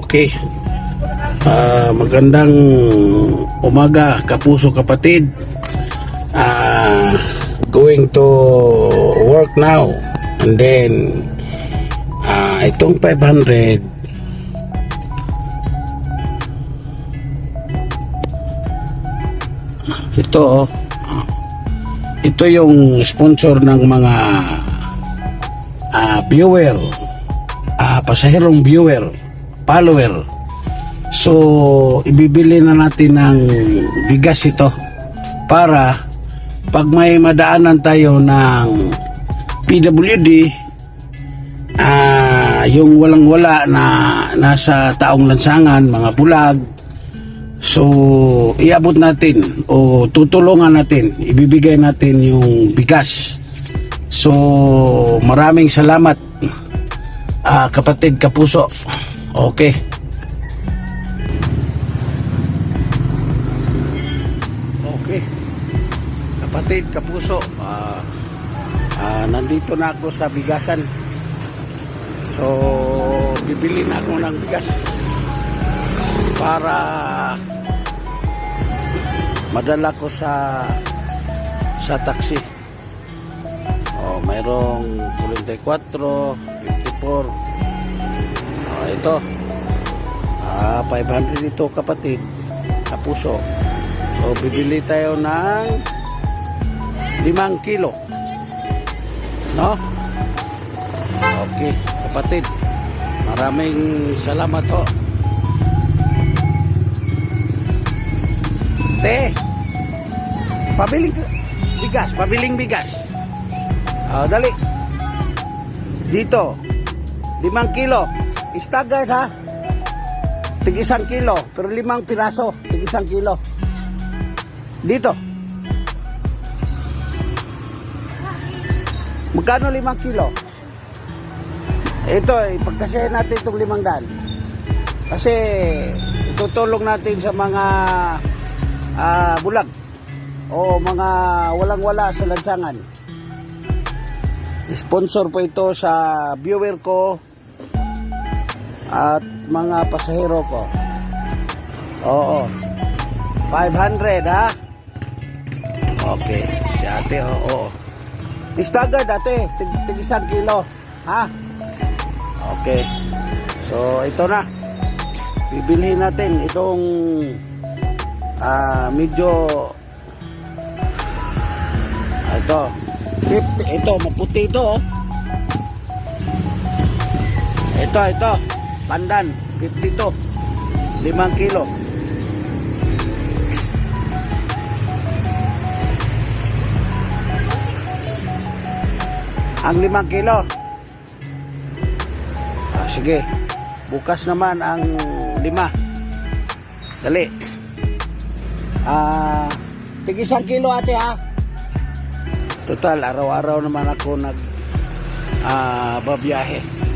Okay. Ah, magandang umaga, kapuso kapatid. Ah, going to work now. And then ah, itong 500 ito oh. Ito yung sponsor ng mga ah, viewer ah, pasaherong viewer follower so ibibili na natin ng bigas ito para pag may madaanan tayo ng PWD ah, yung walang wala na nasa taong lansangan mga bulag So, iabot natin o tutulungan natin, ibibigay natin yung bigas. So, maraming salamat ah, kapatid kapuso. Okay. Okay. Kapatid kapuso, ah, ah, nandito na ako sa bigasan. So, bibili na ako ng bigas para madala ko sa sa taxi. Oh, mayroong 44, 54. Ito. Ah, 500 ito kapatid. Kapuso. So, bibili tayo ng 5 kilo. No? Okay, kapatid. Maraming salamat ho. Te, pabiling bigas, pabiling bigas. Oh, dali. Dito, limang kilo. Staggered ha. Tig isang kilo, pero limang piraso. Tig isang kilo. Dito. Magkano limang kilo? Ito, ipagkasahin natin itong limang daan. Kasi itutulong natin sa mga ah, bulag o mga walang-wala sa lansangan. Sponsor po ito sa viewer ko at mga pasahero ko. Oo. 500 ha? Okay. Si ate, oo. Istagad ate, tig, tig isang kilo. Ha? Okay. So, ito na. Bibilhin natin itong ah medyo ah, ito 50 ito maputi ito oh. ito ito pandan 52 5 kilo. Ang 5 kilo. Ah, sige. Bukas naman ang 5 dali. Ah, tig isang kilo ate ha. Total, araw-araw naman ako nag ah, babiyahe.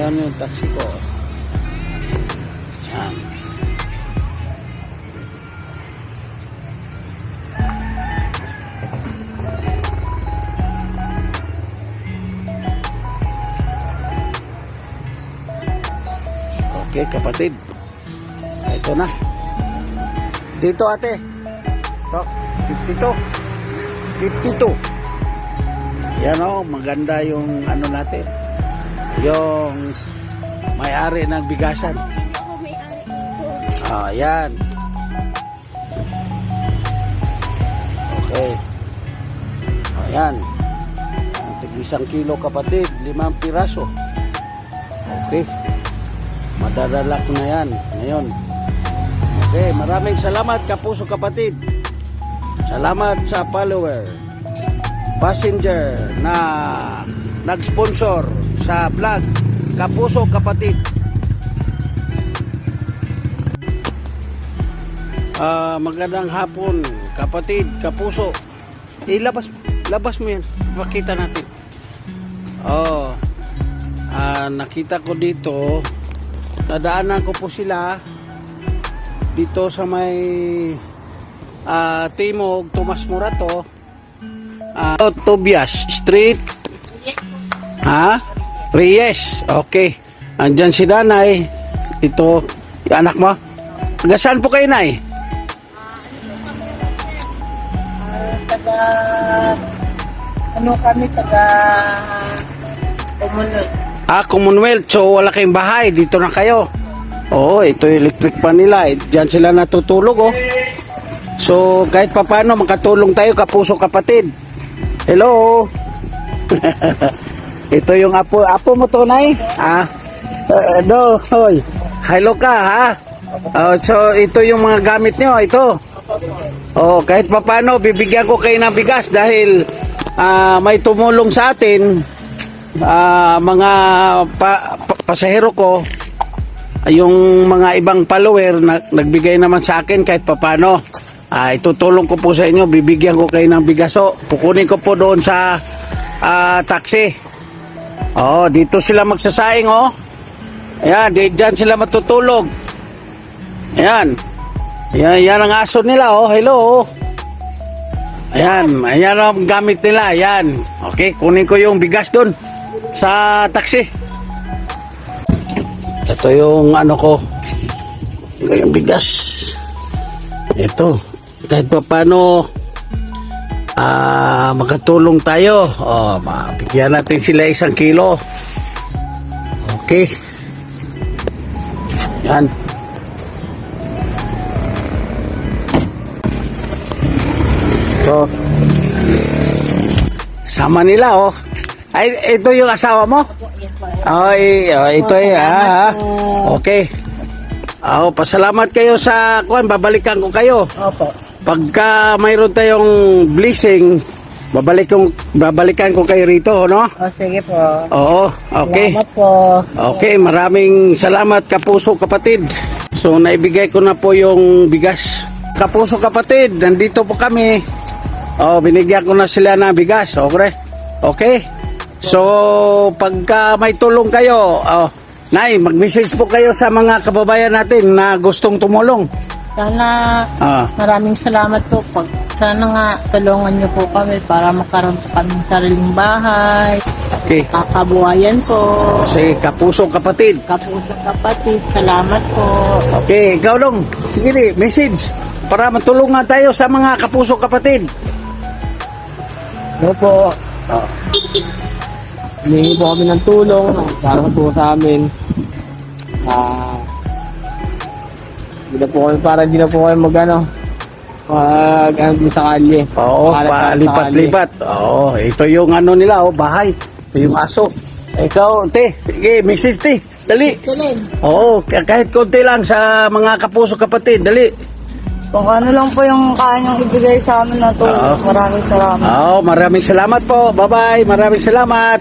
Ayan yung taxi ko. Yan. Okay, kapatid. Ito na. Dito ate. Ito, 52. 52. Yan o, maganda yung ano natin. Yung may-ari ng bigasan. Ah, yan. Okay. Ah, yan. Ang tig isang kilo kapatid, limang piraso. Okay. Madadala ko na yan ngayon. Okay, maraming salamat kapuso kapatid. Salamat sa follower, passenger na nag-sponsor sa vlog Kapuso Kapatid. Ah, magandang hapon, kapatid, kapuso. Ilabas, labas mo yan. Pakita natin. Oh. Ah, nakita ko dito. Nadaanan ko po sila dito sa may ah, Timog, Tomas Morato. Ah, Tobias Street. Ha? Reyes. Okay. Andyan si nanay. Ito, yung anak mo. Taga saan po kayo, nay? taga ano kami taga Comunal. Ah, Commonwealth. So, wala kayong bahay. Dito na kayo. Oo, ito yung electric pan nila. Eh, Diyan sila natutulog, oh. So, kahit papano, makatulong tayo, kapuso kapatid. Hello? ito yung apo. Apo mo to, Nay? Ah, uh, no, hoy. Hello ka, ha? Oh, so, ito yung mga gamit nyo, ito. Oh, kahit papano, bibigyan ko kayo ng bigas dahil ah, may tumulong sa atin ah, mga pa, pa- pasahero ko yung mga ibang follower na, nagbigay naman sa akin kahit papano ah, itutulong ko po sa inyo bibigyan ko kayo ng bigaso kukunin ko po doon sa ah, taxi oh dito sila magsasaing oh ayan di, dyan sila matutulog ayan yan, yan ang aso nila oh hello oh. Ayan, ayan ang gamit nila, ayan. Okay, kunin ko yung bigas doon sa taxi. Ito yung ano ko. Ito yung bigas. Ito. Kahit pa paano ah makatulong tayo. Oh, mabigyan natin sila isang kilo. Okay. Yan. So, sama nila oh. Ay, ito yung asawa mo? Ay, oh, ito eh, ah, ah. Okay. Oh, pasalamat kayo sa kuan, babalikan ko kayo. Opo. Pagka mayroon tayong blessing, babalik kong babalikan ko kayo rito, no? O sige po. Oo, okay. Salamat po. Okay, maraming salamat kapuso kapatid. So naibigay ko na po yung bigas. Kapuso kapatid, nandito po kami. Oh, binigyan ko na sila ng bigas, okay? Okay? So pagka may tulong kayo, oh, Nay, mag-message po kayo sa mga kababayan natin na gustong tumulong. Sana Ah, maraming salamat po. Pag, sana nga tulungan niyo po kami para makaroon po kami ng sariling bahay. okay. Kakabuhayan po. Kasi kapuso kapatid. Kapuso kapatid. Salamat po. Okay, ikaw dong. Sige di, message. Para matulungan tayo sa mga kapuso kapatid. Ano po? Hihingi po kami ng tulong para po sa amin. Ah, hindi na po kami, para hindi na po kayo mag ano, mag ano din sa kalye. Oo, palipat-lipat. Oo, ito yung ano nila, oh, bahay. Ito yung aso. Ikaw, te, sige, message te. Dali. Tuloy. Oo, kahit konti lang sa mga kapuso kapatid, dali. Kung ano lang po yung kaya niyong ibigay sa amin na tulong, Oo. maraming salamat. Oo, maraming salamat po. Bye-bye. Maraming salamat.